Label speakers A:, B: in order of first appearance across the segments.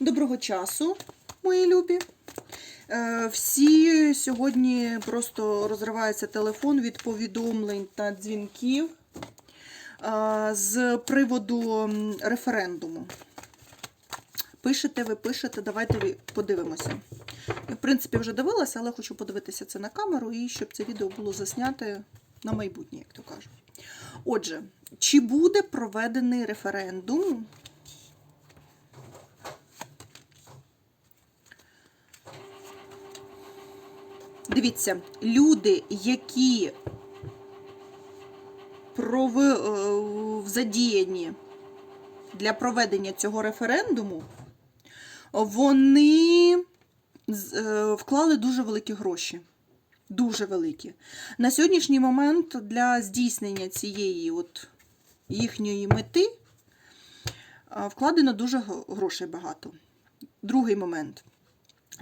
A: Доброго часу, мої любі. Е, Всі сьогодні просто розривається телефон від повідомлень та дзвінків е, з приводу референдуму. Пишете, ви пишете, давайте подивимося. Я, в принципі, вже дивилася, але хочу подивитися це на камеру і щоб це відео було засняте на майбутнє, як то кажуть. Отже, чи буде проведений референдум Дивіться, люди, які прови... е, задіяні для проведення цього референдуму, вони е, вклали дуже великі гроші. Дуже великі. На сьогоднішній момент для здійснення цієї от їхньої мети е, вкладено дуже грошей багато. Другий момент.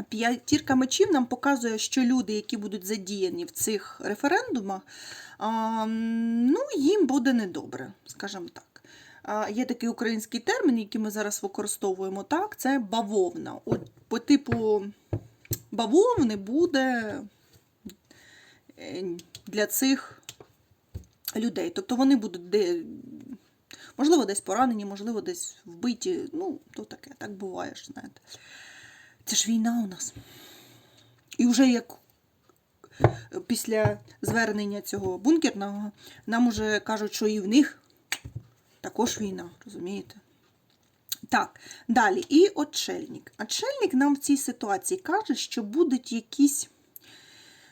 A: П'ятірка мечів нам показує, що люди, які будуть задіяні в цих референдумах, ну, їм буде недобре, скажімо так. Є такий український термін, який ми зараз використовуємо так, це бавовна. От по типу бавовни буде е, для цих людей. Тобто вони будуть де, можливо, десь поранені, можливо, десь вбиті. Ну, то таке, так буває знаєте. Це ж війна у нас. І вже як після звернення цього бункерного, нам уже кажуть, що і в них також війна, розумієте? Так, далі. І отшельник. Отшельник нам в цій ситуації каже, що будуть якісь.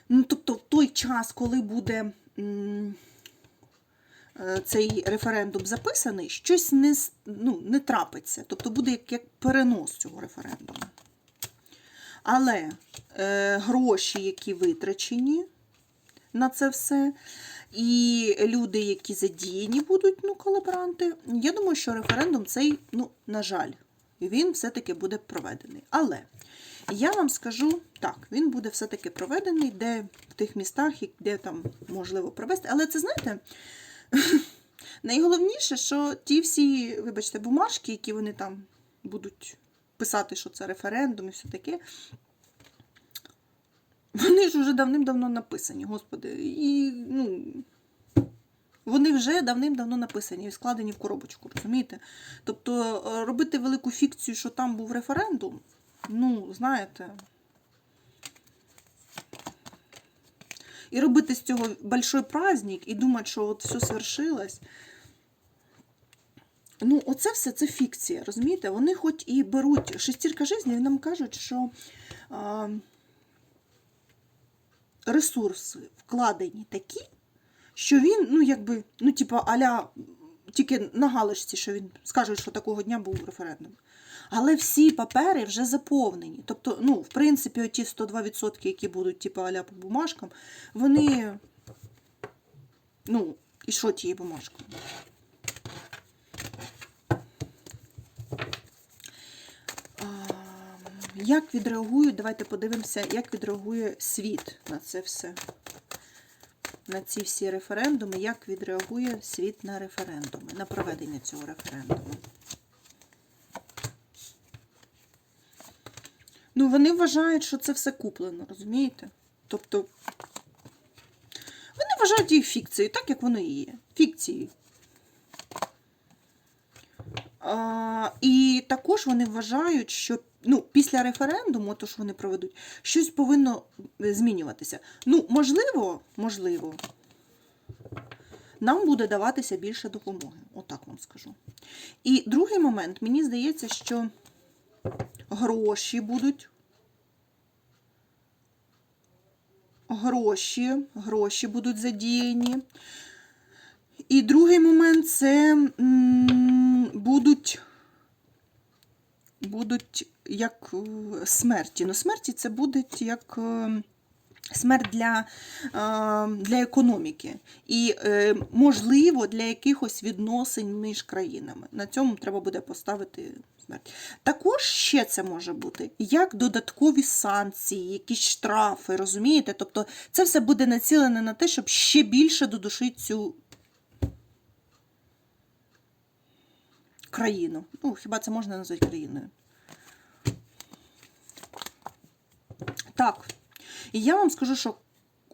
A: Ну, тобто, в той час, коли буде м, е, цей референдум записаний, щось не, ну, не трапиться. Тобто буде як, як перенос цього референдуму. Але е, гроші, які витрачені на це все, і люди, які задіяні будуть, ну, колаборанти, я думаю, що референдум цей, ну, на жаль, він все-таки буде проведений. Але я вам скажу так, він буде все-таки проведений, де в тих містах, де там можливо провести. Але це знаєте. Найголовніше, що ті всі, вибачте, бумажки, які вони там будуть писати, що це референдум і все таке, вони ж вже давним-давно написані, господи. І, ну, вони вже давним-давно написані і складені в коробочку, розумієте? Тобто е, робити велику фікцію, що там був референдум, ну, знаєте. І робити з цього большой праздник і думати, що от все свершилось. Ну, оце все це фікція, розумієте? Вони хоч і беруть шестірка житті, нам кажуть, що а, ресурси вкладені такі, що він, ну, якби, ну, типа, аля, тільки на галочці, що він скаже, що такого дня був референдум. Але всі папери вже заповнені. Тобто, ну, в принципі, оті 102%, які будуть, типу, аля по бумажкам, вони. Ну, і що тією бумажкою? Як відреагують, давайте подивимося, як відреагує світ на це все. На ці всі референдуми, як відреагує світ на референдуми, на проведення цього референдуму. Ну, вони вважають, що це все куплено, розумієте? Тобто, вони вважають їх фікцією, так як воно і є. Фікцією. А, і також вони вважають, що ну, після референдуму, то що вони проведуть, щось повинно е, змінюватися. Ну, можливо, можливо, нам буде даватися більше допомоги. Отак вам скажу. І другий момент, мені здається, що гроші будуть. Гроші, гроші будуть задіяні. І другий момент це м, будуть, будуть як е, смерті. Ну, смерті це будуть як е, смерть для, е, для економіки. І, можливо, для якихось відносин між країнами. На цьому треба буде поставити смерть. Також ще це може бути як додаткові санкції, якісь штрафи, розумієте? Тобто це все буде націлене на те, щоб ще більше додушити цю країну. Ну, хіба це можна назвати країною? Так. І я вам скажу, що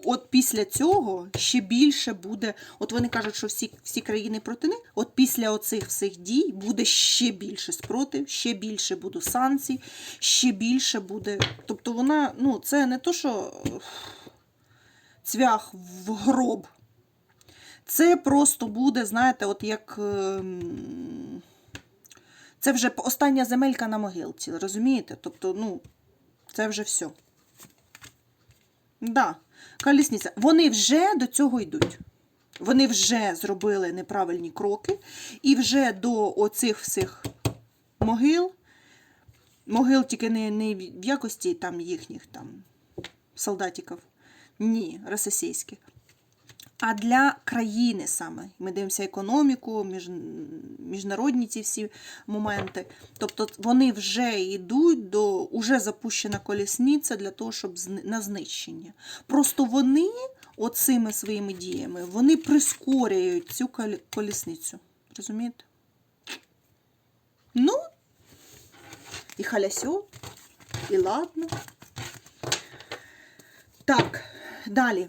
A: от після цього ще більше буде. От вони кажуть, що всі, всі країни проти них. От після оцих всіх дій буде ще більше спротив, ще більше буде санкцій, ще більше буде. Тобто вона, ну, це не то, що цвях в гроб. Це просто буде, знаєте, от як. Це вже остання земелька на могилці, розумієте? Тобто, ну, це вже все. Да, колісниця. Вони вже до цього йдуть. Вони вже зробили неправильні кроки, і вже до оцих всіх могил, могил тільки не, не в якості там їхніх там солдатиків, ні, російських. А для країни саме. Ми дивимося економіку, між, міжнародні ці всі моменти. Тобто вони вже йдуть до уже запущена колісниця для того, щоб на знищення. Просто вони оцими своїми діями вони прискорюють цю колісницю. Розумієте? Ну, і халясьо, і ладно. Так, далі.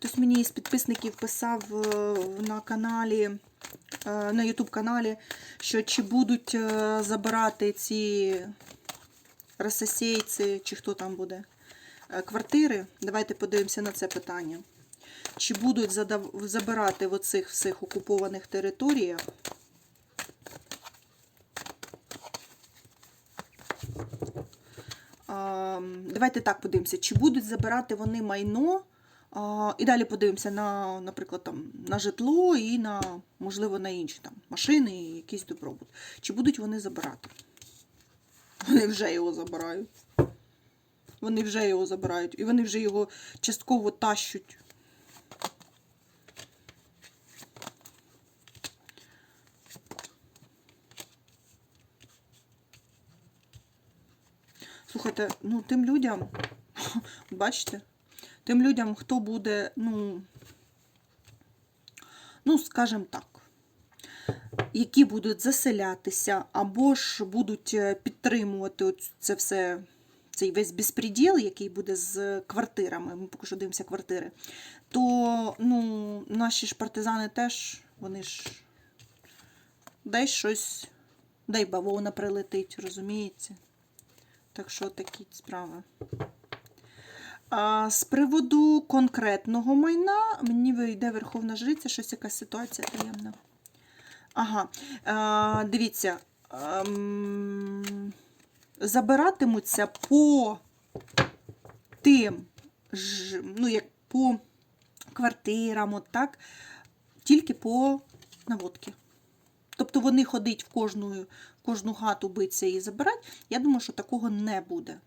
A: Хтось мені із підписників писав е, на каналі, е, на YouTube каналі, що чи будуть е, забирати ці рососейці, чи хто там буде, квартири. Давайте подивимося на це питання. Чи будуть забирати в оцих всіх окупованих територіях Давайте так подивимося, чи будуть забирати вони майно. І далі подивимося на, наприклад, там, на житло і на, можливо, на інші там, машини і якийсь добробут. Чи будуть вони забирати? Вони вже його забирають. Вони вже його забирають. І вони вже його частково тащуть. Слухайте, ну тим людям, бачите, тим людям, хто буде, ну, ну, скажімо так, які будуть заселятися, або ж будуть е, підтримувати це все, цей весь безпреділ, який буде з квартирами, ми поки що дивимося квартири, то ну, наші ж партизани теж, вони ж десь щось, дай бавовна прилетить, розумієте? Так що такі справи. А, з приводу конкретного майна, мені вийде Верховна Жриця, щось якась ситуація таємна. Ага, а, дивіться, ем, забиратимуться по тим, ну, як по квартирам, от так, тільки по наводки. Тобто вони ходить в кожну, кожну хату биться і забирати, я думаю, що такого не буде.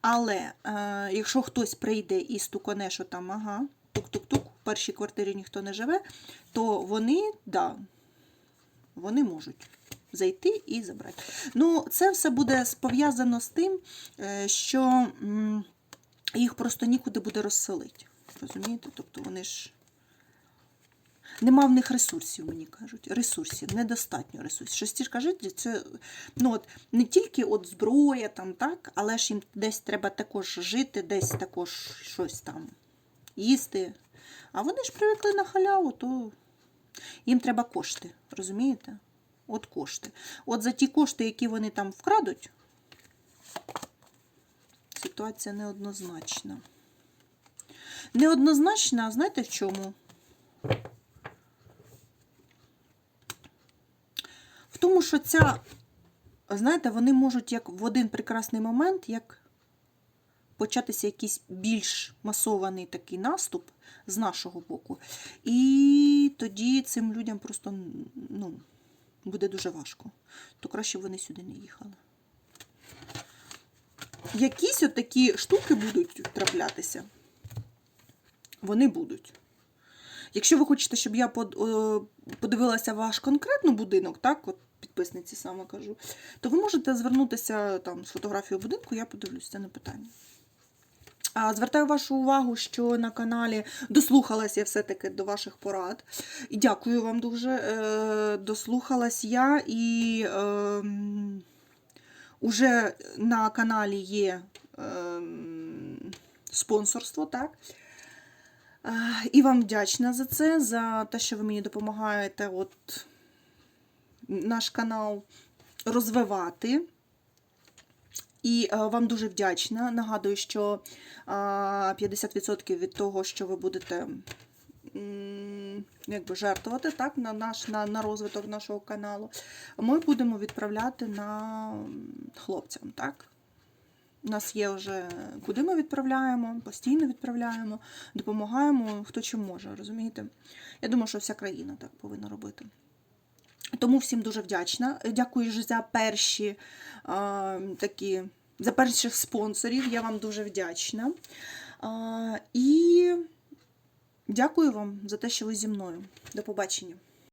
A: Але е, якщо хтось прийде і стукане, що там, ага, тук-тук-тук, в першій квартирі ніхто не живе, то вони, да, вони можуть зайти і забрати. Ну, це все буде пов'язано з тим, е, що їх просто нікуди буде розселити. Розумієте? Тобто вони ж. Нема в них ресурсів, мені кажуть. Ресурсів, недостатньо ресурсів. Шестірка життя це ну, от, не тільки от зброя, там, так, але ж їм десь треба також жити, десь також щось там їсти. А вони ж привикли на халяву, то їм треба кошти, розумієте? От кошти. От за ті кошти, які вони там вкрадуть, ситуація неоднозначна. Неоднозначна, а знаєте в чому? Тому, що ця, знаєте, вони можуть як в один прекрасний момент, як початися якийсь більш масований такий наступ з нашого боку. І тоді цим людям просто ну, буде дуже важко. То краще б вони сюди не їхали. Якісь от такі штуки будуть траплятися. Вони будуть. Якщо ви хочете, щоб я подивилася ваш конкретно будинок, так, от підписниці саме кажу, то ви можете звернутися там з фотографією будинку, я подивлюся, це не питання. Звертаю вашу увагу, що на каналі дослухалася я все-таки до ваших порад. І дякую вам дуже. Е, дослухалась я і. Е, Уже на каналі є ем, спонсорство, так? Е, І вам вдячна за це, за те, що ви мені допомагаєте от, наш канал розвивати. І е, вам дуже вдячна. Нагадую, що е, 50% від того, що ви будете якби жертвувати так, на, наш, на, на розвиток нашого каналу, ми будемо відправляти на хлопцям. Так? У нас є вже куди ми відправляємо, постійно відправляємо, допомагаємо, хто чим може, розумієте? Я думаю, що вся країна так повинна робити. Тому всім дуже вдячна. Дякую ж за перші а, такі, за перших спонсорів. Я вам дуже вдячна. А, і дякую вам за те, що ви зі мною. До побачення.